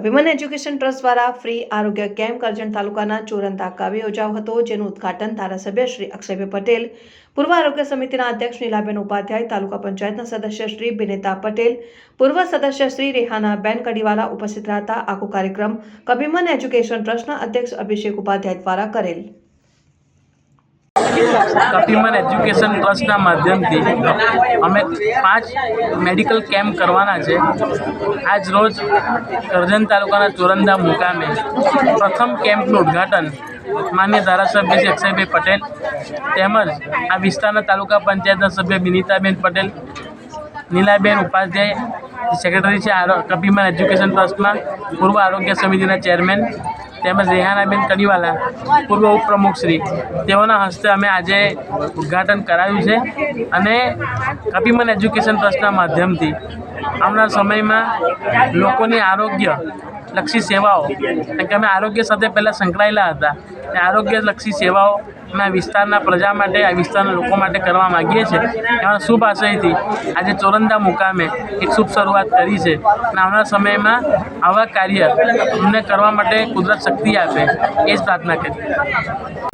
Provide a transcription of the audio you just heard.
અભિમન education trust દ્વારા free આરોગ્ય camp Karjan તાલુકાના ચોરંતા કાવ્ય યોજાયો હતો, જેનું ઉદ્ઘાટન ધારાસભ્ય શ્રી અક્ષયભાઈ પટેલ, પૂર્વ આરોગ્ય સમિતિના અધ્યક્ષ નીલાબેન ઉપાધ્યાય, તાલુકા પંચાયતના સદસ્ય શ્રી બિનેતા પટેલ, પૂર્વ સદસ્ય શ્રી રેહાનાબેન કડીવાલા ઉપસ્થિત હતા આખો કાર્યક્રમ કભિમન એજ્યુકેશન ટ્રસ્ટના અધ્યક્ષ અભિષેક ઉપાધ્યાય દ્વારા કરેલ. કપિમન એજ્યુકેશન ટ્રસ્ટના માધ્યમથી અમે પાંચ મેડિકલ કેમ્પ કરવાના છે. આજ રોજ કરજણ તાલુકાના ચોરંદા મુકામે પ્રથમ કેમ્પનું ઉદ્ઘાટન માન્ય ધારાસભ્ય શ્રી અક્ષયભાઈ પટેલ તેમજ આ વિસ્તારના તાલુકા પંચાયતના સભ્ય બિનિતાબેન પટેલ, નીલાબેન ઉપાધ્યાય સેક્રેટરી છે કપિમન એજ્યુકેશન ટ્રસ્ટમાં પૂર્વ આરોગ્ય સમિતિના ચેરમેન તેમજ રેહાનાબેન કડીવાલા, પૂર્વ ઉપપ્રમુખ શ્રી. તેઓના હસ્તે અમે આજે ઉદ્ઘાટન કરાવ્યું છે અને કપિમન એજ્યુકેશન ટ્રસ્ટના માધ્યમથી આવનાર સમયમાં લોકોની આરોગ્ય લક્ષી સેવાઓ. કે અમે આરોગ્ય સાથે પહેલાં સંકળાયેલા હતા. અને આરોગ્યલક્ષી સેવાઓ અમે વિસ્તારના પ્રજા માટે, આ વિસ્તારના લોકો માટે કરવા માગીએ છીએ. એમાં શુભ આશયથી આજે ચોરંદા મુકામે એક શુભ શરૂઆત કરી છે. અને આવનાર સમયમાં આવા કાર્ય અમને કરવા માટે કુદરત શક્તિ આપે, એ જ પ્રાર્થના કરી